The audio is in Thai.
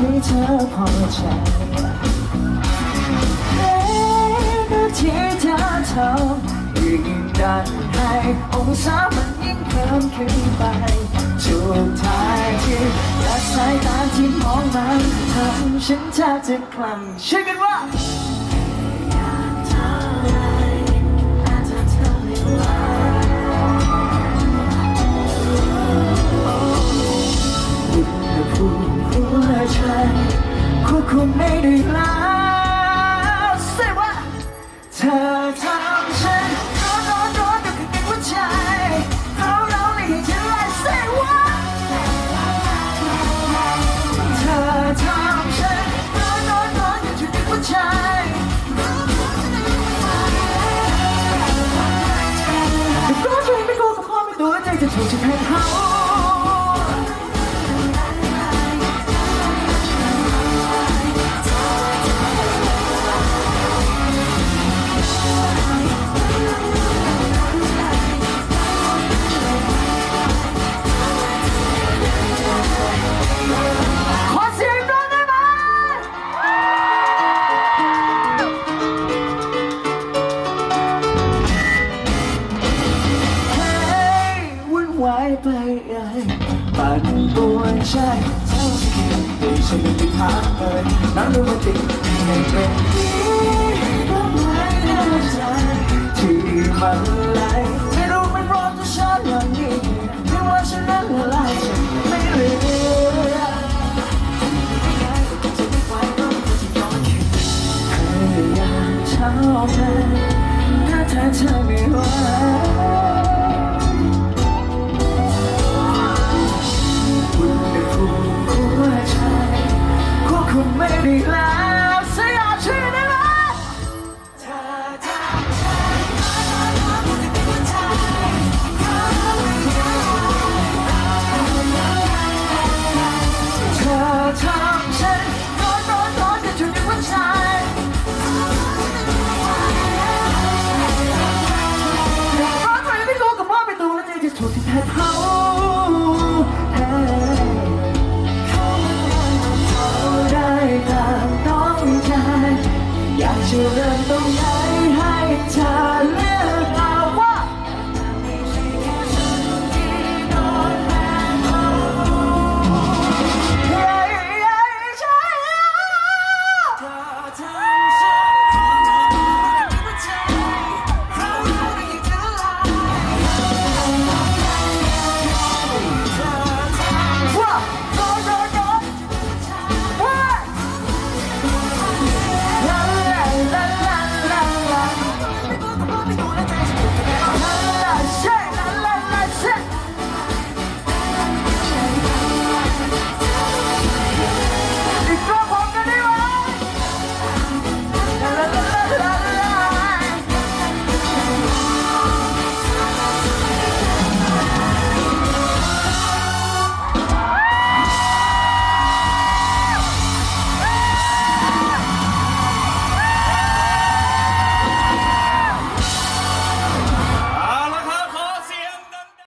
ให้เธอพอใจเอ๊ะที่เธอทำยิ่งดันให้องศามันยิ่งเพิ่มขึ้นไปสุดท้ายที่และสายตาที่มองมันทำฉันแทบจะคลั่งเชื่อกันว่า วบคุมไม่ได้แล้วเสียว่าเธอทำฉันร้อนร้อนร้อนอยู่ข้างในหัวใจเราเราไม่ให้เธอไล่เสียว่าเธอทำฉันร้อนร้อนร้อนอยู่ในหัวใจจะกลัวใจไม่กลัวกับพ่อไม่ตัวใจจะถูกฉันให้เขา ปั่นป่วนใช่เท่าสกิลดีฉันไม่มีทางเปิน้ำรู้ว่าติดแม่เป็นที่รักไม่ได้ใจที่มันไหไม่รู้เป็นเพราะตัวอย่างนี้ไม่ว่าฉันนั้นอะไรฉันไม่เลือกพยยามเท่าไหร่ถ้าเธอเธอไม่ไหว You.